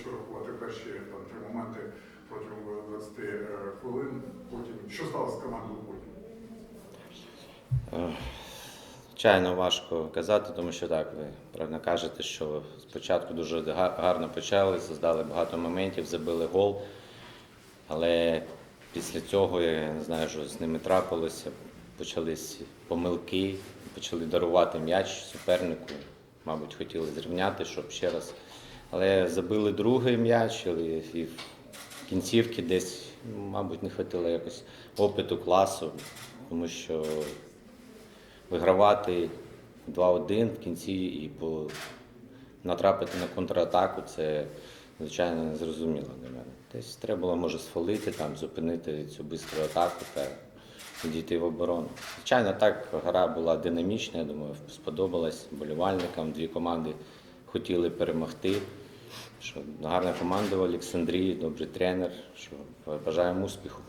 якщо рахувати перші там, три моменти протягом е, 20 е, хвилин, потім що сталося з командою потім? Е, Звичайно, важко казати, тому що так, ви правильно кажете, що спочатку дуже гарно почали, создали багато моментів, забили гол. Але після цього, я не знаю, що з ними трапилося, почались помилки, почали дарувати м'яч супернику. Мабуть, хотіли зрівняти, щоб ще раз але забили другий м'яч, і в кінцівки десь, мабуть, не вистачило якось опиту класу, тому що вигравати 2-1 в кінці і натрапити на контратаку це, звичайно, незрозуміло для мене. Десь треба було, може, сфалити, там, зупинити цю бистру атаку та відійти в оборону. Звичайно, так гра була динамічна, я думаю, сподобалась болівальникам. Дві команди хотіли перемогти. Що гарна команда в Олександрії, добрий тренер. Що бажаємо успіху.